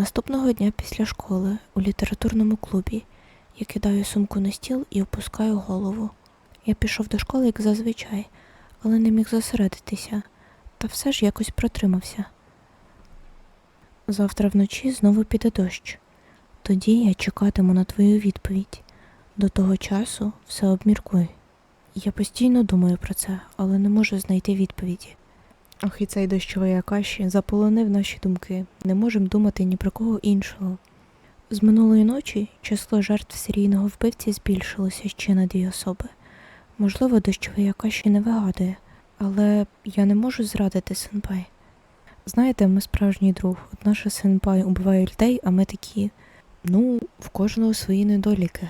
Наступного дня після школи у літературному клубі я кидаю сумку на стіл і опускаю голову. Я пішов до школи, як зазвичай, але не міг зосередитися, та все ж якось протримався. Завтра вночі знову піде дощ. Тоді я чекатиму на твою відповідь. До того часу все обміркуй. Я постійно думаю про це, але не можу знайти відповіді. Ох, і цей дощовий Акаші заполонив наші думки. Не можемо думати ні про кого іншого. З минулої ночі число жертв серійного вбивці збільшилося ще на дві особи. Можливо, дощовий Акаші не вигадує, але я не можу зрадити сенпай. Знаєте, ми справжній друг. От наша сенпай убиває людей, а ми такі. Ну, в кожного свої недоліки.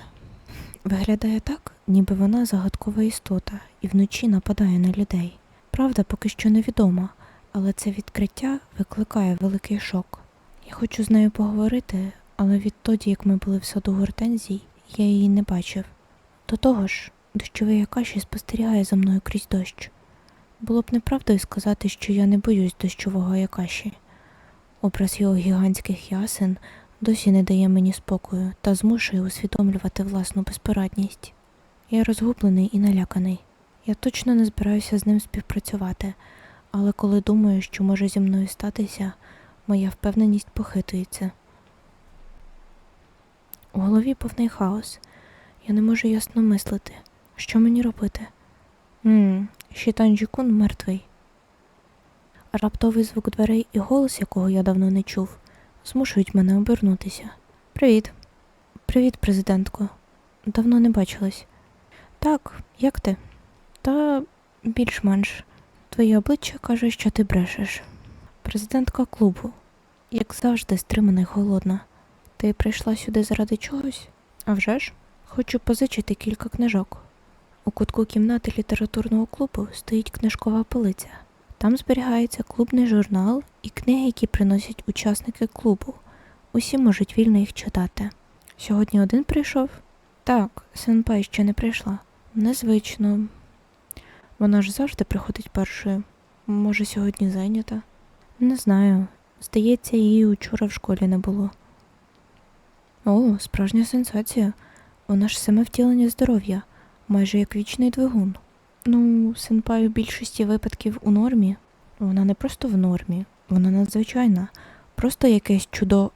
Виглядає так, ніби вона загадкова істота і вночі нападає на людей. Правда поки що невідома, але це відкриття викликає великий шок. Я хочу з нею поговорити, але відтоді, як ми були в саду гортензій, я її не бачив. До того ж, дощовий Акаші спостерігає за мною крізь дощ. Було б неправдою сказати, що я не боюсь дощового Якаші. Образ його гігантських ясен досі не дає мені спокою та змушує усвідомлювати власну безпорадність. Я розгублений і наляканий. Я точно не збираюся з ним співпрацювати, але коли думаю, що може зі мною статися, моя впевненість похитується. У голові повний хаос. Я не можу ясно мислити. Що мені робити? Ммм, Шітанджі-кун мертвий. Раптовий звук дверей і голос, якого я давно не чув, змушують мене обернутися. Привіт. Привіт, президентко. Давно не бачилась. Так, як ти? Та більш-менш. Твоє обличчя каже, що ти брешеш. Президентка клубу, як завжди, стримана й голодна. Ти прийшла сюди заради чогось? А вже ж? Хочу позичити кілька книжок. У кутку кімнати літературного клубу стоїть книжкова полиця. Там зберігається клубний журнал і книги, які приносять учасники клубу. Усі можуть вільно їх читати. Сьогодні один прийшов? Так, сенпай ще не прийшла. Незвично. Вона ж завжди приходить першою. Може, сьогодні зайнята? Не знаю. Здається, її учора в школі не було. О, справжня сенсація. Вона ж саме втілення здоров'я, майже як вічний двигун. Ну, сенпай у більшості випадків у нормі. Вона не просто в нормі, вона надзвичайна. Просто якесь чудо.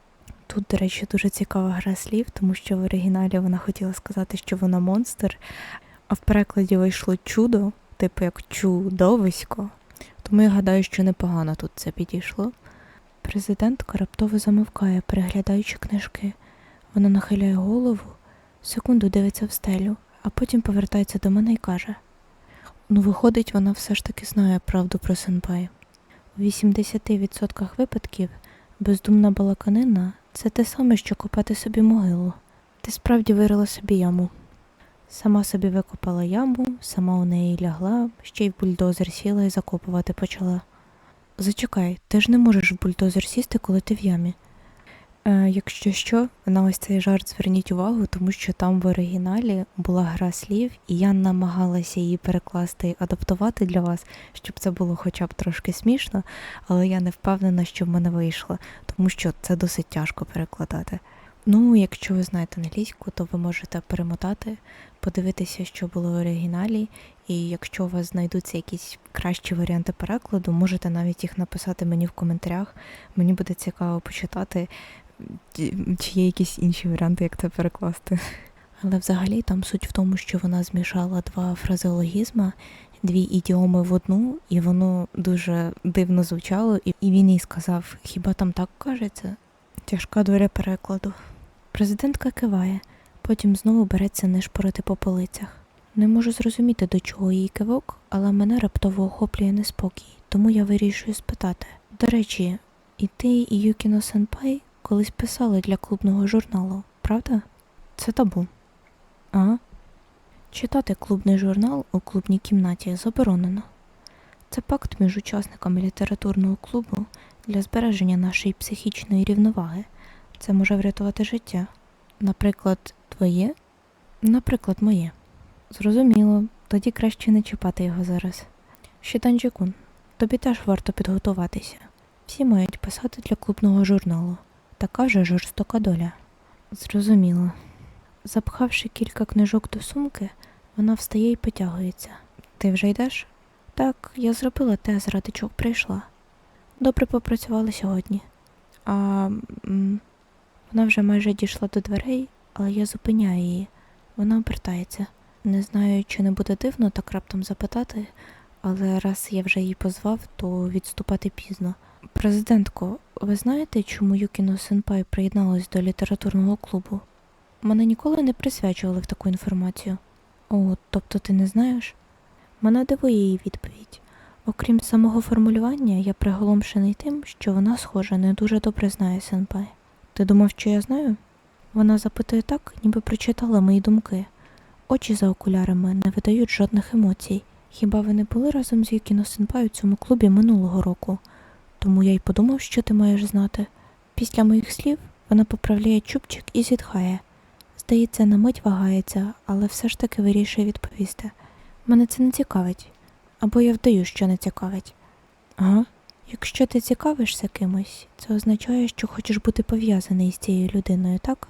Тут, до речі, дуже цікава гра слів, тому що в оригіналі вона хотіла сказати, що вона монстр, а в перекладі вийшло чудо, типу як чудовисько. Тому я гадаю, що непогано тут це підійшло. Президентка раптово замовкає, переглядаючи книжки. Вона нахиляє голову, секунду дивиться в стелю, а потім повертається до мене і каже: Ну, виходить, вона все ж таки знає правду про сенпай. У 80% випадків бездумна балаканина це те саме, що копати собі могилу. Ти справді вирила собі яму. Сама собі викопала яму, сама у неї лягла, ще й в бульдозер сіла і закопувати почала. Зачекай, ти ж не можеш в бульдозер сісти, коли ти в ямі. Е, якщо що, на ось цей жарт зверніть увагу, тому що там в оригіналі була гра слів, і я намагалася її перекласти і адаптувати для вас, щоб це було хоча б трошки смішно, але я не впевнена, що в мене вийшло, тому що це досить тяжко перекладати. Ну, якщо ви знаєте англійську, то ви можете перемотати, подивитися, що було в оригіналі, і якщо у вас знайдуться якісь кращі варіанти перекладу, можете навіть їх написати мені в коментарях. Мені буде цікаво почитати, чи є якісь інші варіанти, як це перекласти. Але взагалі там суть в тому, що вона змішала два фразеологізма, дві ідіоми в одну, і воно дуже дивно звучало, і він їй сказав: хіба там так кажеться? Тяжка доля перекладу. Президентка киває, потім знову береться нишпорити по полицях. Не можу зрозуміти, до чого її кивок, але мене раптово охоплює неспокій, тому я вирішую спитати. До речі, і ти, і Юкіно Сенпай колись писали для клубного журналу, правда? Це табу. А? Читати клубний журнал у клубній кімнаті заборонено. Це пакт між учасниками літературного клубу для збереження нашої психічної рівноваги. Це може врятувати життя. Наприклад, твоє? Наприклад, моє. Зрозуміло, тоді краще не чіпати його зараз. Щитанджикун, тобі теж варто підготуватися. Всі мають писати для клубного журналу. така вже жорстока доля. Зрозуміло. Запхавши кілька книжок до сумки, вона встає і потягується. Ти вже йдеш? Так, я зробила те, заради чого прийшла. Добре попрацювала сьогодні. А вона вже майже дійшла до дверей, але я зупиняю її. Вона обертається. Не знаю, чи не буде дивно так раптом запитати, але раз я вже її позвав, то відступати пізно. Президентко, ви знаєте, чому Юкіно Сенпай приєдналась до літературного клубу? Мене ніколи не присвячували в таку інформацію. О, тобто ти не знаєш? Мене дивує її відповідь. Окрім самого формулювання, я приголомшений тим, що вона, схоже, не дуже добре знає Сенпай. Ти думав, що я знаю? Вона запитує так, ніби прочитала мої думки. Очі за окулярами не видають жодних емоцій. Хіба ви не були разом з Юкіно Сенпай у цьому клубі минулого року? Тому я й подумав, що ти маєш знати. Після моїх слів вона поправляє чубчик і зітхає. Здається, на мить вагається, але все ж таки вирішує відповісти. Мене це не цікавить. Або я вдаю, що не цікавить. Ага. Якщо ти цікавишся кимось, це означає, що хочеш бути пов'язаний з цією людиною, так?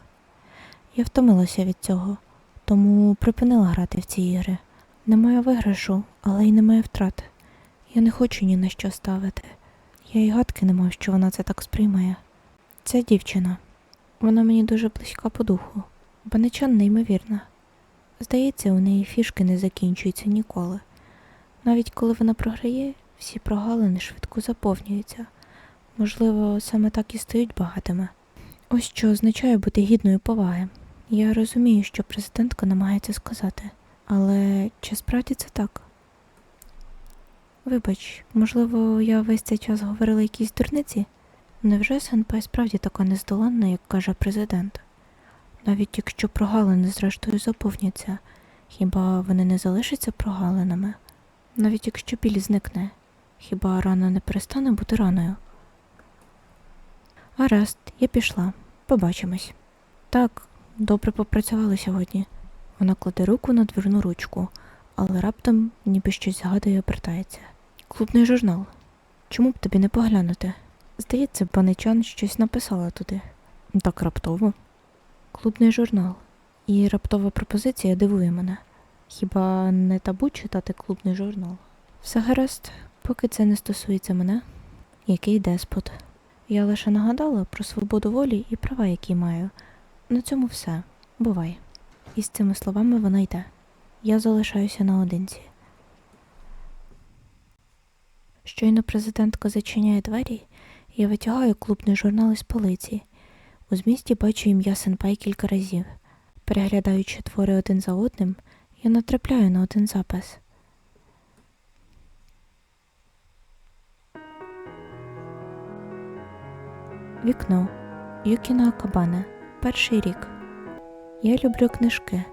Я втомилася від цього, тому припинила грати в ці ігри. Немає виграшу, але й немає втрат. Я не хочу ні на що ставити. Я й гадки не мав, що вона це так сприймає. Ця дівчина. Вона мені дуже близька по духу. Баничан неймовірна. Здається, у неї фішки не закінчуються ніколи. Навіть коли вона програє, всі прогалини швидко заповнюються. Можливо, саме так і стають багатими. Ось що означає бути гідною поваги. Я розумію, що президентка намагається сказати, але чи справді це так? Вибач, можливо, я весь цей час говорила якісь дурниці? Невже Сенпай справді така нездоланна, як каже президент? Навіть якщо прогалини зрештою заповняться, хіба вони не залишаться прогалинами? Навіть якщо біль зникне, хіба рана не перестане бути раною? Гаразд, я пішла. Побачимось. Так, добре попрацювали сьогодні. Вона кладе руку на дверну ручку, але раптом ніби щось згадує і обертається. Клубний журнал. Чому б тобі не поглянути? Здається, паничан щось написала туди. Так раптово. Клубний журнал. І раптова пропозиція дивує мене. Хіба не табу читати клубний журнал? Все гаразд, поки це не стосується мене. Який деспот. Я лише нагадала про свободу волі і права, які маю. На цьому все. Бувай. І з цими словами вона йде. Я залишаюся наодинці. Щойно президентка зачиняє двері, я витягаю клубний журнал із полиці. У змісті бачу ім'я Сенпай кілька разів. Переглядаючи твори один за одним, я натрапляю на один запис. Вікно. Юкіна Акабана. Перший рік. Я люблю книжки.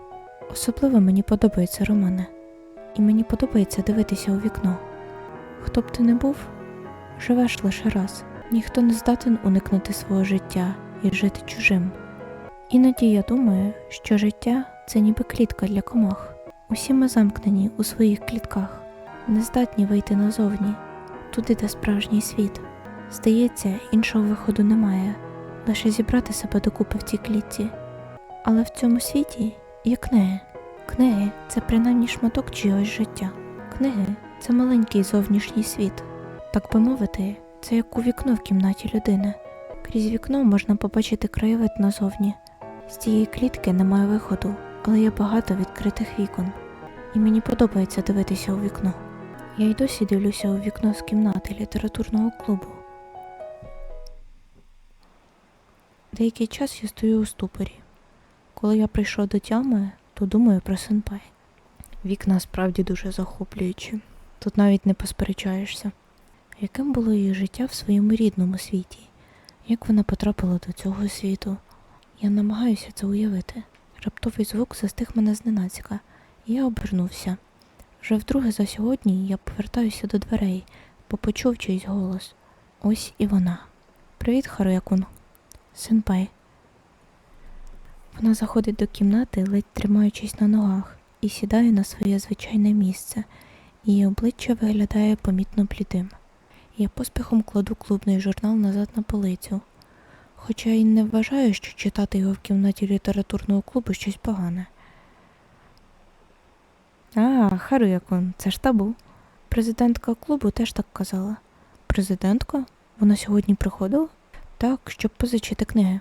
Особливо мені подобаються романи. І мені подобається дивитися у вікно. Хто б ти не був, живеш лише раз. Ніхто не здатен уникнути свого життя і жити чужим. Іноді я думаю, що життя це ніби клітка для комах. Усі ми замкнені у своїх клітках, не здатні вийти назовні, туди, де справжній світ. Здається, іншого виходу немає, лише зібрати себе докупи в цій клітці. Але в цьому світі є книги. Книги це принаймні шматок чогось життя. Книги це маленький зовнішній світ. Так би мовити, це як у вікно в кімнаті людини. Крізь вікно можна побачити краєвид назовні. З цієї клітки немає виходу, але є багато відкритих вікон. І мені подобається дивитися у вікно. Я й досі дивлюся у вікно з кімнати літературного клубу. Деякий час я стою у ступорі. Коли я прийшов до тями, то думаю про сенпай. Вікна справді дуже захоплюючі. Тут навіть не посперечаєшся. Яким було її життя в своєму рідному світі? Як вона потрапила до цього світу? Я намагаюся це уявити. Раптовий звук застиг мене зненацька, і я обернувся. Вже вдруге за сьогодні я повертаюся до дверей, бо почув чийсь голос. Ось і вона. Привіт, Харуякун. Сенпай. Вона заходить до кімнати, ледь тримаючись на ногах, і сідає на своє звичайне місце. Її обличчя виглядає помітно блідим. Я поспіхом кладу клубний журнал назад на полицю. Хоча й не вважаю, що читати його в кімнаті літературного клубу щось погане. А, Харуякун, це ж табу. Президентка клубу теж так казала. Президентка? Вона сьогодні приходила? Так, щоб позичити книги.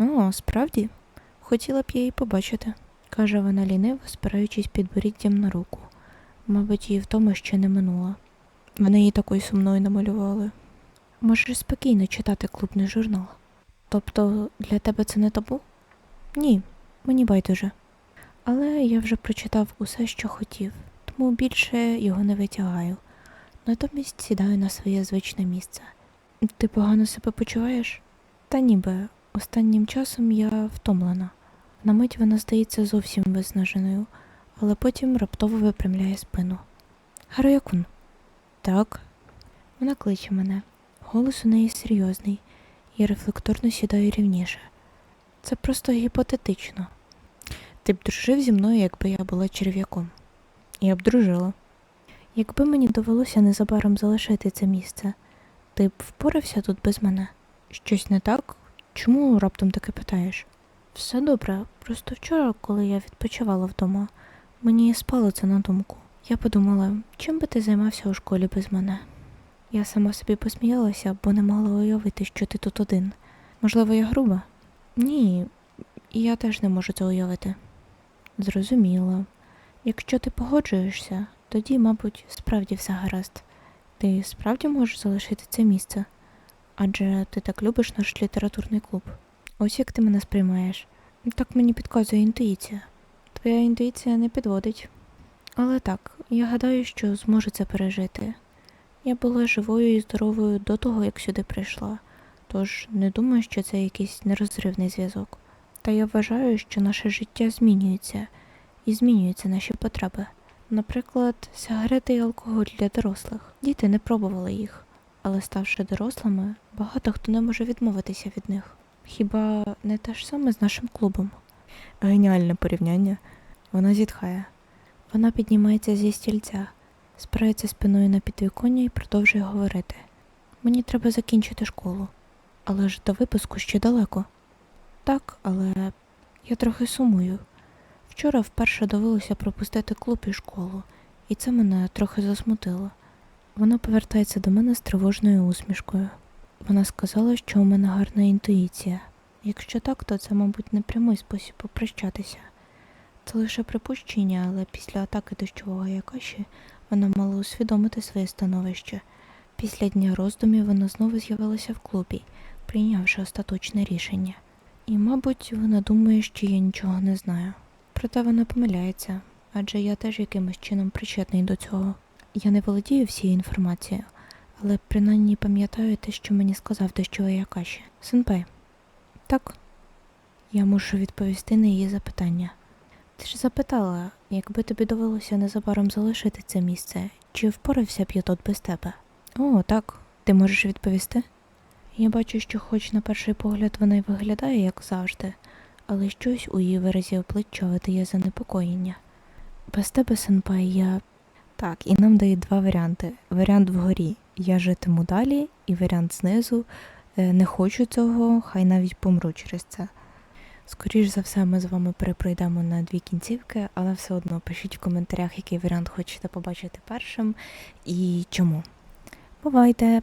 О, справді? Хотіла б я її побачити, каже вона ліниво, спираючись підборіддям на руку. Мабуть, її втома ще не минула. Вони її такою сумною намалювали. Можеш спокійно читати клубний журнал. Тобто для тебе це не табу? Ні, мені байдуже. Але я вже прочитав усе, що хотів, тому більше його не витягаю. Натомість сідаю на своє звичне місце. Ти погано себе почуваєш? Та ніби останнім часом я втомлена. На мить вона здається зовсім виснаженою, але потім раптово випрямляє спину. Харуякун. Так. Вона кличе мене. Голос у неї серйозний, і рефлекторно сідаю рівніше. Це просто гіпотетично. Ти б дружив зі мною, якби я була черв'яком. Я б дружила. Якби мені довелося незабаром залишити це місце, ти б впорався тут без мене? Щось не так? Чому раптом таке питаєш? Все добре, просто вчора, коли я відпочивала вдома, мені спало це на думку. Я подумала, чим би ти займався у школі без мене? Я сама собі посміялася, бо не могла уявити, що ти тут один. Можливо, я груба? Ні, я теж не можу це уявити. Зрозуміло. Якщо ти погоджуєшся, тоді, мабуть, справді все гаразд. Ти справді можеш залишити це місце? Адже ти так любиш наш літературний клуб. Ось як ти мене сприймаєш. Так мені підказує інтуїція. Твоя інтуїція не підводить. Але так, я гадаю, що зможу це пережити. Я була живою і здоровою до того, як сюди прийшла, тож не думаю, що це якийсь нерозривний зв'язок. Та я вважаю, що наше життя змінюється і змінюються наші потреби. Наприклад, сигарети і алкоголь для дорослих. Діти не пробували їх, але ставши дорослими, багато хто не може відмовитися від них. Хіба не те ж саме з нашим клубом? Геніальне порівняння. Вона зітхає. Вона піднімається зі стільця, спирається спиною на підвіконня і продовжує говорити. Мені треба закінчити школу. Але ж до випуску ще далеко. Так, але я трохи сумую. Вчора вперше довелося пропустити клуб і школу, і це мене трохи засмутило. Вона повертається до мене з тривожною усмішкою. Вона сказала, що у мене гарна інтуїція. Якщо так, то це, мабуть, не прямий спосіб попрощатися. Це лише припущення, але після атаки дощового якаші вона мала усвідомити своє становище. Після дня роздумів вона знову з'явилася в клубі, прийнявши остаточне рішення. І, мабуть, вона думає, що я нічого не знаю. Проте вона помиляється, адже я теж якимось чином причетний до цього. Я не володію всією інформацією, але принаймні пам'ятаю те, що мені сказав дощовий Якаші. Сенпей. Так. Я мушу відповісти на її запитання. Ти ж запитала, якби тобі довелося незабаром залишити це місце, чи впорався б я тут без тебе? О, так. Ти можеш відповісти? Я бачу, що хоч на перший погляд вона й виглядає, як завжди, але щось у її виразі обличчя видає занепокоєння. Без тебе, сенпай, я. Так, і нам дають два варіанти. Варіант вгорі я житиму далі, і варіант знизу «Е, не хочу цього, хай навіть помру через це. Скоріш за все, ми з вами перепройдемо на дві кінцівки, але все одно пишіть в коментарях, який варіант хочете побачити першим і чому. Бувайте!